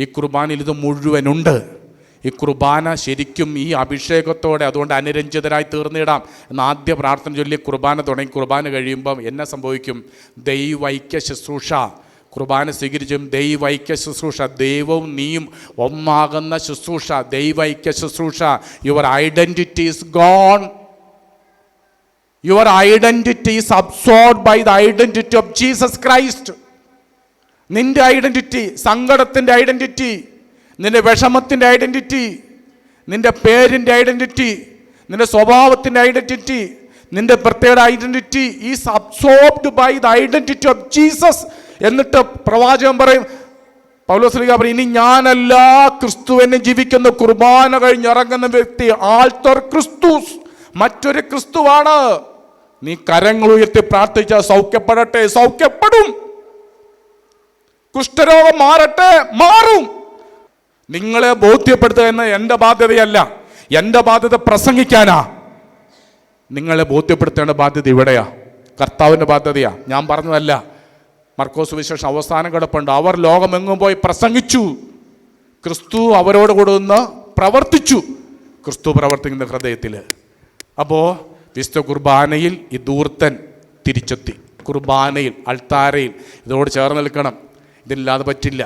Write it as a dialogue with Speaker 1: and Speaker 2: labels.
Speaker 1: ഈ കുർബാനയിൽ ഇത് മുഴുവനുണ്ട്. ഈ കുർബാന ശരിക്കും ഈ അഭിഷേകത്തോടെ അതുകൊണ്ട് അനുരഞ്ജിതരായി തീർന്നിടാം എന്ന ആദ്യ പ്രാർത്ഥന ചൊല്ലി കുർബാന തുടങ്ങി. കുർബാന കഴിയുമ്പം എന്നെ സംഭവിക്കും? ദൈവൈക്യ ശുശ്രൂഷ. കുർബാന സ്വീകരിച്ചും ദൈവൈക്യ ശുശ്രൂഷ. ദൈവവും നീയും ഒന്നാകുന്ന ശുശ്രൂഷ. ദൈവൈക്യ ശുശ്രൂഷ. Your identity is gone your identity is absorbed by the identity of Jesus Christ നിന്റെ ഐഡന്റിറ്റി സങ്കടത്തിന്റെ ഐഡന്റിറ്റി നിന്റെ വിഷമത്തിന്റെ ഐഡന്റിറ്റി നിന്റെ പേരിന്റെ ഐഡന്റിറ്റി നിന്റെ സ്വഭാവത്തിന്റെ ഐഡന്റിറ്റി നിന്റെ പ്രത്യേക identity is absorbed by the identity of Jesus എന്നിട്ട് പ്രവാചകൻ പറയും പൗലോസ്ലിക പറയും ഇനി ഞാനല്ല ക്രിസ്തു എന്നെ ജീവിക്കുന്ന കുർബാന കഴിഞ്ഞിറങ്ങുന്ന വ്യക്തി ആൾത്തർ ക്രിസ്തുസ്. മറ്റൊരു ക്രിസ്തുവാണ്. നീ കരങ്ങൾ ഉയർത്തി പ്രാർത്ഥിച്ച സൗഖ്യപ്പെടട്ടെ സൗഖ്യപ്പെടും. കുഷ്ഠരോഗം മാറട്ടെ മാറും. നിങ്ങളെ ബോധ്യപ്പെടുത്തുക എന്ന എന്റെ ബാധ്യതയല്ല. എന്റെ ബാധ്യത പ്രസംഗിക്കാനാ. നിങ്ങളെ ബോധ്യപ്പെടുത്തേണ്ട ബാധ്യത ഇവിടെയാ. കർത്താവിന്റെ ബാധ്യതയാ. ഞാൻ പറഞ്ഞതല്ല. മർക്കോസ് വിശേഷം അവസാനം കിടപ്പുണ്ട്. അവർ ലോകമെങ്ങും പോയി പ്രസംഗിച്ചു. ക്രിസ്തു അവരോട് കൂടെ പ്രവർത്തിച്ചു. ക്രിസ്തു പ്രവർത്തിക്കുന്ന ഹൃദയത്തിൽ. അപ്പോൾ വിശുദ്ധ കുർബാനയിൽ ഈ ദൂർത്തൻ തിരിച്ചെത്തി. കുർബാനയിൽ അൾത്താരയിൽ ഇതോട് ചേർന്ന് നിൽക്കണം. ഇതില്ലാതെ പറ്റില്ല.